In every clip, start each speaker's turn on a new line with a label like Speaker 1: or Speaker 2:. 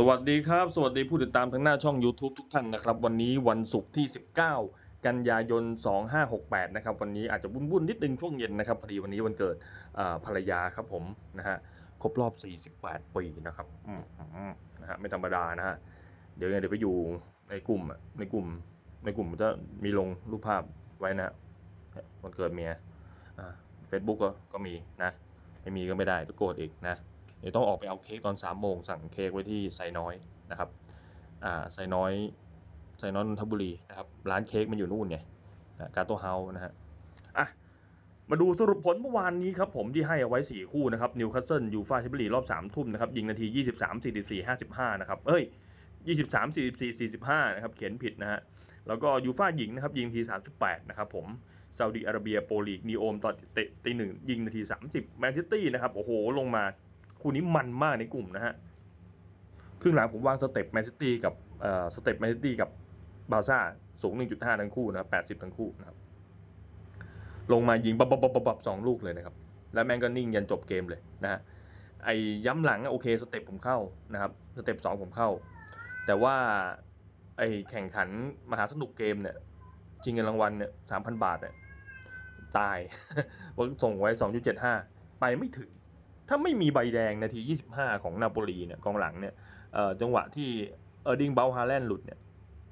Speaker 1: สวัสดีครับ สวัสดีผู้ติดตามทางหน้าช่อง YouTube ทุกท่านนะครับ วันนี้วันศุกร์ที่ 19 กันยายน 2568 นะครับ วันนี้อาจจะวุ่นๆนิดนึงช่วงเย็นนะครับพอดีวันนี้วันเกิดภรรยาครับผมนะฮะครบรอบ 48 ปีนะครับอืมนะฮะไม่ธรรมดานะฮะเดี๋ยวยังเดี๋ยวไปอยู่ในกลุ่มอะในกลุ่มในกลุ่มจะมีลงรูปภาพไว้นะฮะวันเกิดเมียอ่าเฟซบุ๊กก็ก็มีนะไม่มีก็ไม่ได้ต้องโกรธอีกนะ เดี๋ยวต้องออกไปเอาเค้กตอน3ามโมงสั่งเค้กไว้ที่ไซน้อยนะครับอ่าไซน้อยไซน้อยนนทบุรีนะครับร้านเค้กมันอยู่นู่นไงกาโตเฮานะฮะอะมาดูสรุปผลเมื่อวานนี้ครับผมที่ให้เอาไว้ 4 คู่นะครับนิวคาสเซิลยูฟาแชมเปี้ยนลีกรอบ 3 ทุ่มนะครับยิงนาที 23 44 55 นะครับเอ้ย 23 44 45 นะครับเขียนผิดนะฮะแล้วก็ยูฟาหญิงนะครับยิงนาที 38 นะครับผมซาอุดิอาระเบียโปรลีกนีโอมตอนเตะตีหนึ่งยิงนาที 30 แมนซิตี้นะครับโอ้โหลงมา คู่นี้มันมากในกลุ่มนะฮะครึ่งหลังผมวางสเต็ปแมนซิตี้กับสเต็ปแมนซิตี้กับบาซ่าสูง 1.5 ทั้งคู่นะ80 ทั้งคู่นะครับ ลงมายิงปับปับปับบับสองลูกเลยนะครับ แล้วแม่งก็นิ่งยันจบเกมเลยนะฮะไอ้ย้ำหลังโอเคสเต็ปผมเข้านะครับสเต็ปสองผมเข้า แต่ว่าไอ้แข่งขันมหาสนุกเกมเนี่ยชิงเงินรางวัลเนี่ยสามพันบาทเนี่ยตายว่าส่งไว้ 2.75 ไปไม่ถึง ถ้าไม่มีใบแดงนาที 25 ของนาโปลีเนี่ยกองหลังเนี่ยจังหวะที่เออร์ดิงเบลฮาแลนด์หลุดเนี่ย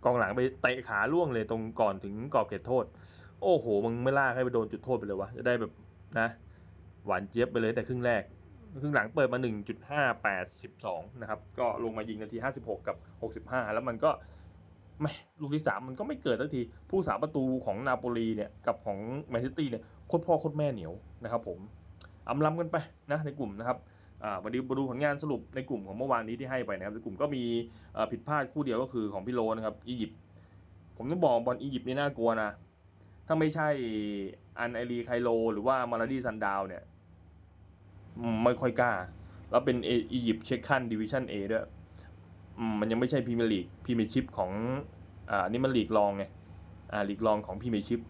Speaker 1: กองหลังไปเตะขาล่วงเลยตรงก่อนถึงกรอบเขตโทษ โอ้โห มึงไม่ลากให้ไปโดนจุดโทษไปเลยวะจะได้แบบนะหวานเจี๊ยบไปเลยแต่ครึ่งแรกครึ่งหลังเปิดมา 1.582 นะครับ ก็ลงมายิงนาที 56 กับ 65 แล้วมันก็ไม่ลูกที่ 3 มันก็ไม่เกิดสักที ผู้สาประตูของนาโปลีเนี่ย กับของแมนซิตี้เนี่ยโคตรพ่อโคตรแม่เหนียวนะครับผม อำลำกันไปนะในกลุ่มนะครับอ่าวันนี้มาดูผลงานสรุปในกลุ่มของเมื่อวานนี้ที่ให้ไปนะครับในกลุ่มก็มีผิดพลาดคู่เดียวก็คือของพี่โลนะครับอียิปต์ผมต้องบอกบอลอียิปต์นี่น่ากลัวนะ ถ้าไม่ใช่อันไอรีไคโล หรือว่ามาลาดีซันดาวเนี่ยไม่ค่อยกล้า แล้วเป็นอียิปต์เช็คขั้นดิวิชั่นเอด้วยมมันยังไม่ใช่พรีเมียร์ลีกพรีเมียร์ชิพของอ่านี่มันลีกรองไงอ่าลีกรองของพรีเมียร์ชิพ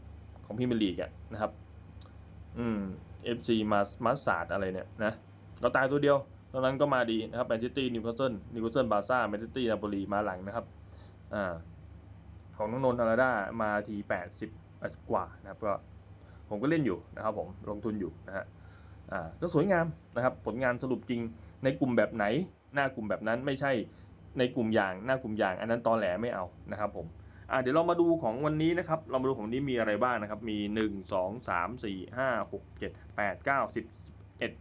Speaker 1: ของพรีเมียร์ลีกอะนะครับ อืม FC มามาสาดอะไรเนี่ยนะก็ตายตัวเดียวตอนนั้นก็มาดีนะครับแมนซิตี้นิวคาสเซิลนิวคาสเซิลบาซ่าแมนซิตี้นาโปลีมาหลังนะครับอ่าของน้องนนท์อาราดามาทีแปดสิบกว่านะครับก็ผมก็เล่นอยู่นะครับผมลงทุนอยู่นะฮะอ่าก็สวยงามนะครับผลงานสรุปจริงในกลุ่มแบบไหน หน้ากลุ่มแบบนั้นไม่ใช่ในกลุ่มอย่างหน้ากลุ่มอย่าง อันนั้นตอแหลไม่เอานะครับผม อ่าเดี๋ยวเรามาดูของวันนี้นะครับ เรามาดูของนี้มีอะไรบ้างนะครับ มี 1 2 3 4 5 6 7 8 9 10 11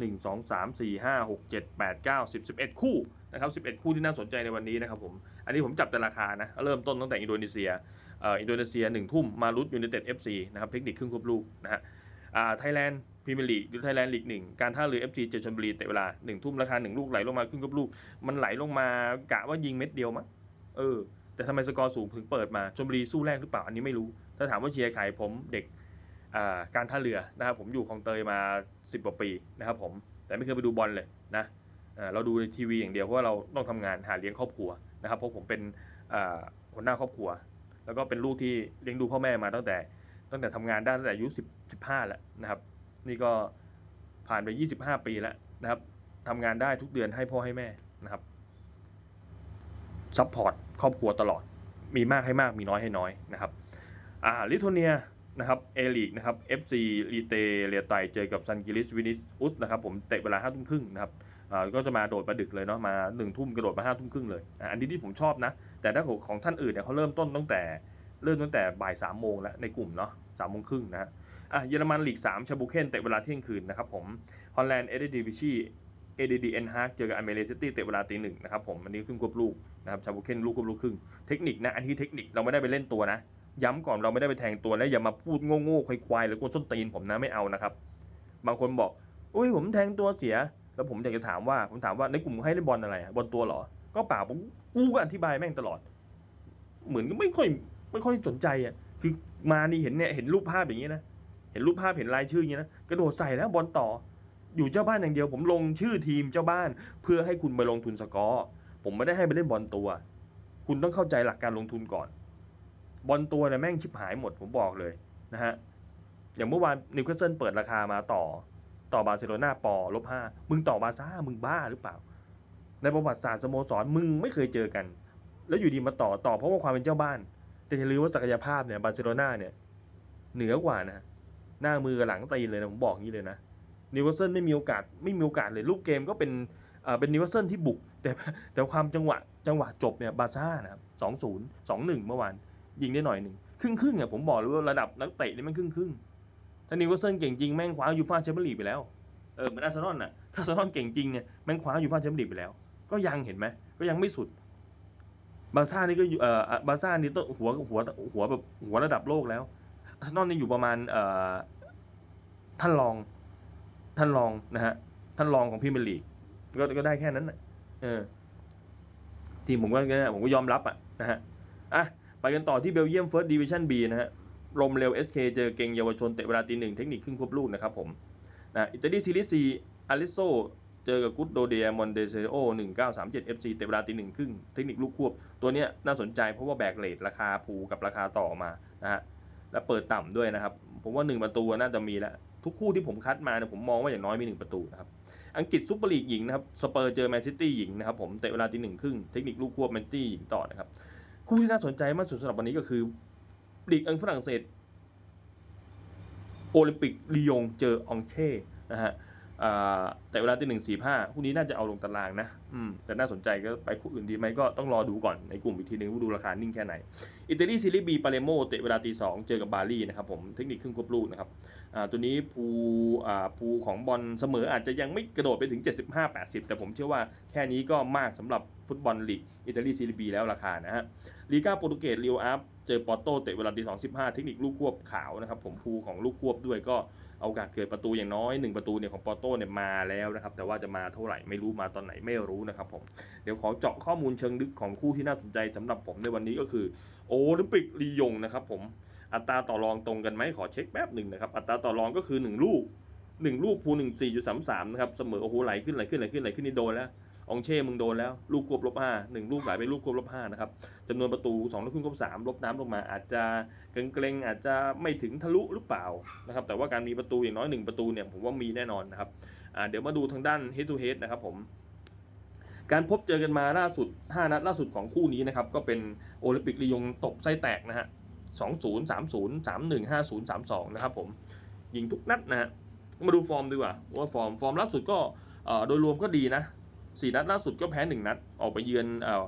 Speaker 1: 1 2 3 4 5 6 7 8 9 10 11 คู่นะครับ11 คู่ที่น่าสนใจในวันนี้นะครับผม อันนี้ผมจับแต่ราคานะ เริ่มต้นตั้งแต่อินโดนีเซียเอ่ออินโดนีเซีย1ทุ่มมารุตยูไนเต็ด FC นะครับเทคนิคครึ่งควบลูกนะฮะอ่าไทยแลนด์พรีเมียร์ลีกหรือไทยแลนด์ลีกหนึ่งการท่าเรือ FC เจอชลบุรีแต่เวลา 1 ทุ่มราคา 1 ลูกไหลลงมาครึ่งควบลูก มันไหลลงมากะว่ายิงเม็ดเดียวมั้งเออ แต่ทำไมสกอร์สูงถึงเปิดมาชลบุรีสู้แรกหรือเปล่าอันนี้ไม่รู้ ถ้าถามว่าเชียร์ใครผมเด็กการท่าเรือนะครับผมอยู่คลองเตยมา 10กว่าปีนะครับผมแต่ไม่เคยไปดูบอลเลยนะเราดูในทีวีอย่างเดียวเพราะว่าเราต้องทำงานหาเลี้ยงครอบครัวนะครับเพราะผมเป็นหัวหน้าครอบครัว แล้วก็เป็นลูกที่เลี้ยงดูพ่อแม่มาตั้งแต่ตั้งแต่ทำงานได้ตั้งแต่อายุ10 15แล้วนะครับ นี่ก็ผ่านไป 25 ปีแล้วนะครับทำงานได้ทุกเดือนให้พ่อให้แม่นะครับซัพพอร์ต ครอบครัวตลอด มีมากให้มากมีน้อยให้น้อยนะครับอ่าลิทัวเนียนะครับเอลีกนะครับ FC ลีเตเรียไตเจอกับซันกิลิสวินิอุสนะครับผมเตะเวลาห้าทุ่มครึ่งนะครับอ่าก็จะมาโดดประดึกเลยเนาะมาหนึ่งทุ่มกระโดดมาห้าทุ่มครึ่งเลยอันนี้ที่ผมชอบนะ แต่ถ้าของของท่านอื่นเนี่ยเขาเริ่มต้นตั้งแต่เริ่มตั้งแต่บ่ายสามโมงแล้วในกลุ่มเนาะสามโมงครึ่งนะฮะอะเยอรมันลีกสามชาบูเคนเตะเวลาเที่ยงคืนนะครับผมฮอลแลนด์เอเดดิวิชี ADD N h a r เจอกับอเมริซิตี้เตะเวลาตีหนึ่งนะครับผมอันนี้ครึ่งควบลูก นะครับชาบูเคนลูกควบลูกครึ่งเทคนิคนะอันนี้เทคนิคเราไม่ได้ไปเล่นตัวนะ ย้ำก่อนเราไม่ได้ไปแทงตัวและอย่ามาพูดโง่ๆควายๆหรือกวนส้นตีนผมนะไม่เอานะครับ บางคนบอกอุ้ยผมแทงตัวเสีย แล้วผมอยากจะถามว่าผมถามว่าในกลุ่มให้เล่นบอลอะไรอะบอลตัวเหรอ ก็เปล่าผมกูก็อธิบายแม่งตลอด เหมือนก็ไม่ค่อยไม่ค่อยสนใจอะคือมานี่เห็นเนี่ยเห็นรูปภาพอย่างนี้นะเห็นรูปภาพเห็นรายชื่ออย่างนี้นะกระโดดใส่แล้วบอลต่อ อยู่เจ้าบ้านอย่างเดียวผมลงชื่อทีมเจ้าบ้าน เพื่อให้คุณไปลงทุนสกอร์ ผมไม่ได้ให้ไปเล่นบอลตัว คุณต้องเข้าใจหลักการลงทุนก่อน บอลตัวเนี่ยแม่งชิบหายหมดผมบอกเลยนะฮะ อย่างเมื่อวานนิวคาสเซิลเปิดราคามาต่อ ต่อบาร์เซโลนาปอลบห้ามึงต่อบาซ่ามึงบ้าหรือเปล่า ในประวัติศาสตร์สโมสรมึงไม่เคยเจอกัน แล้วอยู่ดีมาต่อต่อเพราะว่าความเป็นเจ้าบ้าน แต่อย่าลืมว่าศักยภาพเนี่ยบาร์เซโลนาเนี่ยเหนือกว่านะหน้ามือกับหลังตีนเลยนะผมบอกงี้เลยนะนิวคาสเซิลไม่มีโอกาสไม่มีโอกาสเลยลูกเกมก็เป็นอ่อเป็นนิวคาสเซิลที่บุก แต่แต่ความจังหวะจังหวะจบเนี่ยบาซ่านะครับสองศูนย์สองหนึ่งเมื่อวานยิงได้หน่อยหนึ่งครึ่งครึ่งๆอะผมบอกเลยว่าระดับนักเตะนี่มันครึ่งครึ่งถ้านิวคาสเซิลเก่งจริงแม่งคว้ายูฟ่าแชมเปี้ยนลีกไปแล้วเออเหมือนอาร์เซนอลน่ะถ้าอาร์เซนอลเก่งจริงเนี่ยแม่งคว้ายูฟ่าแชมเปี้ยนลีกไปแล้ว ก็ยังเห็นไหมก็ยังไม่สุดบาซ่านี่ก็อยู่เอ่อบาซ่านี่ต้องหัวหัวหัวแบบหัวระดับโลกแล้วอาร์เซนอลนี่อยู่ประมาณเอ่อท่านรองท่านรองนะฮะท่านรองของพรีเมียร์ลีกก็ก็ได้แค่นั้นนะ เออทีมผมก็ผมก็ยอมรับอะนะฮะอะไปกันต่อที่เบลเยียมเฟิร์สดิวิชั่นบีนะฮะลมเร็ว SK เจอเก่งเยาวชนเตะเวลาตีหนึ่งเทคนิคครึ่งควบลูกนะครับผมนะอิตาลีซีรีส์ซีอาริโซเจอกับกุดโดเดียมอนเดเซโอ1937 FC เตะเวลาตีหนึ่งครึ่งเทคนิคลูกควบ ตัวเนี้ยน่าสนใจเพราะว่าแบกเลทราคาผูกับราคาต่อมานะฮะและเปิดต่ำด้วยนะครับ ผมว่า 1 ประตูน่าจะมีแล้ว ทุกคู่ที่ผมคัดมาเนี่ยผมมองว่าอย่างน้อยมี 1 ประตูนะครับ อังกฤษซุปเปอร์ลีกหญิงนะครับสเปอร์เจอแมนซิตี้หญิงนะครับผมเตะเวลาตีหนึ่งครึ่งเทคนิคลูกควบแมนซิตี้หญิงต่อนะครับคู่ที่น่าสนใจมากสุดสำหรับวันนี้ก็คือลีกอังฝรั่งเศสโอลิมปิกลียงเจอองเช่นะฮะ แต่เวลาที่หนึ่งสี่ห้าคู่นี้น่าจะเอาลงตารางนะอืมแต่น่าสนใจก็ไปคู่อื่นดีไหมก็ต้องรอดูก่อนในกลุ่มอีกทีหนึงว่าดูราคานิ่งแค่ไหน อิตาลีซีรีส์บีปาเลโมเตะเวลาตีสองเจอกับบาลีนะครับผมเทคนิคครึ่งควบลูกนะครับอ่าตัวนี้ภูอ่าภูของบอลเสมออาจจะยังไม่กระโดดไปถึง 75-80 แต่ผมเชื่อว่าแค่นี้ก็มากสำหรับฟุตบอลลีกอิตาลีซีรีส์บีแล้วราคานะฮะลีกาโปรตุเกสเรียวอัพเจอปอร์โตเตะเวลาตีสองสิบห้าเทคนิคลูกควบขาวนะครับผมภูของลูกควบด้วยก็ เอาโอกาสเกิดประตูอย่างน้อยหนึ่งประตูเนี่ยของปอโต้เนี่ยมาแล้วนะครับ แต่ว่าจะมาเท่าไหร่ไม่รู้มาตอนไหนไม่รู้นะครับผม เดี๋ยวขอเจาะข้อมูลเชิงลึกของคู่ที่น่าสนใจสำหรับผมในวันนี้ก็คือ โอลิมปิกลียงนะครับผม อัตราต่อรองตรงกันไหมขอเช็คแป๊บหนึ่งนะครับ อัตราต่อรองก็คือหนึ่งลูกหนึ่งลูกพูหนึ่งสี่จุดสามสามนะครับ เสมอโอ้โหไหลขึ้นไหลขึ้นไหลขึ้นไหลขึ้นนี่โดนแล้ว องเช่มึงโดนแล้ว ลูกควบลบห้าหนึ่งลูกไหลไปลูกควบลบห้านะครับจำนวนประตูสองลูกครึ่งควบสามลบน้ำลงมา อาจจะเกรงๆอาจจะไม่ถึงทะลุหรือเปล่านะครับแต่ว่าการมีประตูอย่างน้อยหนึ่งประตูเนี่ยผมว่ามีแน่นอนนะครับเดี๋ยวมาดูทางด้าน head to head นะครับผมการพบเจอกันมาล่าสุด 5 นัดล่าสุดของคู่นี้นะครับ ก็เป็นโอลิมปิกลียงตบไส้แตกนะฮะ2 0 3 0 3 1 5 0 3 2 นะครับผม ยิงทุกนัดนะฮะ มาดูฟอร์มดีกว่าว่าฟอร์ม ฟอร์มล่าสุดก็โดยรวมก็ดีนะ สี่นัดล่าสุดก็แพ้หนึ่งนัด ออกไปเยือนเอ่อ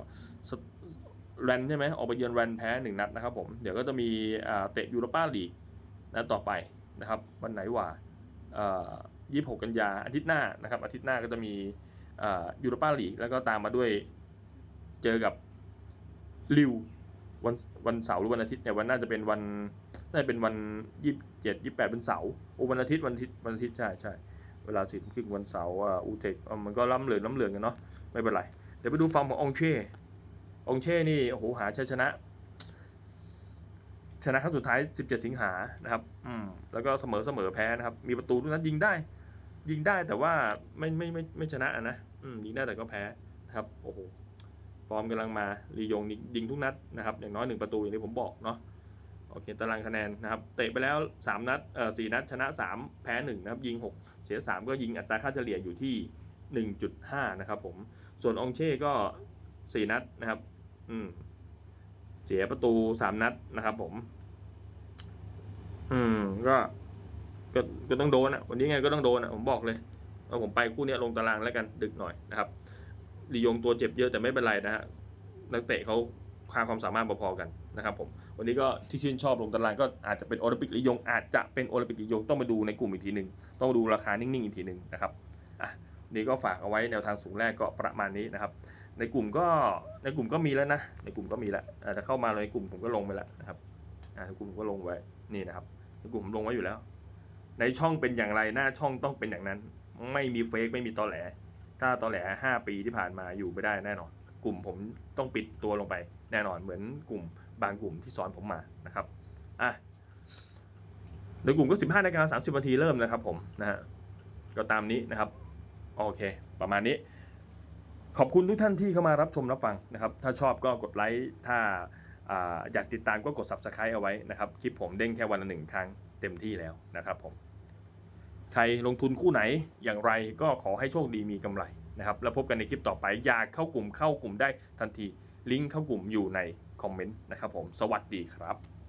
Speaker 1: แรนใช่ไหมออกไปเยือนแรนแพ้หนึ่งนัดนะครับผมเดี๋ยวก็จะมีอ่าเตะยูโรปาลีกนัดต่อไปนะครับวันไหนว่ายี่สิบหกกันยาอาทิตย์หน้านะครับอาทิตย์หน้าก็จะมีอ่ายูโรปาลีกแล้วก็ตามมาด้วยเจอกับลิววันวันเสาร์หรือวันอาทิตย์เนี่ยวันน่าจะเป็นวันน่าจะเป็นวันยี่สิบเจ็ดยี่สิบแปดเป็นเสาร์โอ้วันอาทิตย์วันอาทิตย์วันอาทิตย์ใช่ใช่ เวลาสิบครึ่งวันเสาร์อ่าอูเทคมันก็ล้ำเหลืองล้ำเหลืองกันเนาะไม่เป็นไร เดี๋ยวไปดูฟอร์มขององเช่องเช่นี่โอ้โหหาชัยชนะ ชนะครั้งสุดท้าย 17 สิงหานะครับอืมแล้วก็เสมอเสมอแพ้นะครับ มีประตูทุกนั้นยิงได้ ยิงได้แต่ว่าไม่ไม่ไม่ไม่ชนะนะอืมยิงได้แต่ก็แพ้นะครับโอ้โหฟอร์มกำลังมาลียงยิงทุกนัดนะครับอย่างน้อยหนึ่งประตูอย่างที่ผมบอกเนาะ โอเคตารางคะแนนนะครับเตะไปแล้ว 3 นัดเอ่อสนัดชนะ 3 แพ้ 1 นะครับ ยิง 6 เสีย 3 ก็ยิงอัตราค่าเฉลี่ยอยู่ที่ 1.5 นะครับผม ส่วนองเช่ก็ 4 นัดนะครับอืมเสียประตู 3 นัดนะครับผม อืมก็ก็ก็ต้องโดนอะวันนี้ไงก็ต้องโดนอะผมบอกเลยเอาผมไปคู่นี้ลงตารางแล้วกันดึกหน่อยนะครับลียงตัวเจ็บเยอะแต่ไม่เป็นไรนะฮะนักเตะเขาคาความสามารถพอๆกันนะครับผม วันนี้ก็ที่ชื่นชอบลงตารางก็อาจจะเป็นโอลิมปิกลียง อาจจะเป็นโอลิมปิกลียงต้องมาดูในกลุ่มอีกทีหนึ่งต้องดูราคานิ่งๆอีกทีหนึ่งนะครับอะนี่ก็ฝากเอาไว้แนวทางสูงแรกก็ประมาณนี้นะครับ ในกลุ่มก็ในกลุ่มก็มีแล้วนะ ในกลุ่มก็มีแล้วอ่าแต่เข้ามาในกลุ่มผมก็ลงไปแล้วนะครับอ่าในกลุ่มผมก็ลงไว้นี่นะครับในกลุ่มผมลงไว้อยู่แล้ว ในช่องเป็นอย่างไรหน้าช่องต้องเป็นอย่างนั้น ไม่มีเฟกไม่มีตอแหล ถ้าตอแหลห้าปีที่ผ่านมาอยู่ไม่ได้แน่นอน กลุ่มผมต้องปิดตัวลงไปแน่นอนเหมือนกลุ่มบางกลุ่มที่สอนผมมานะครับอะโดยกลุ่มก็ 15นาฬิกา30นาทีเริ่มนะครับผมนะฮะก็ตามนี้นะครับโอเค ประมาณนี้ ขอบคุณทุกท่านที่เข้ามารับชมรับฟังนะครับ ถ้าชอบก็กดไลค์ถ้าอ่าอยากติดตามก็กด subscribe เอาไว้นะครับ คลิปผมเด้งแค่วันละหนึ่งครั้งเต็มที่แล้วนะครับผม ใครลงทุนคู่ไหนอย่างไรก็ขอให้โชคดีมีกำไร นะครับแล้วพบกันในคลิปต่อไปอยากเข้ากลุ่มเข้ากลุ่มได้ทันทีลิงก์เข้ากลุ่มอยู่ในคอมเมนต์นะครับผมสวัสดีครับ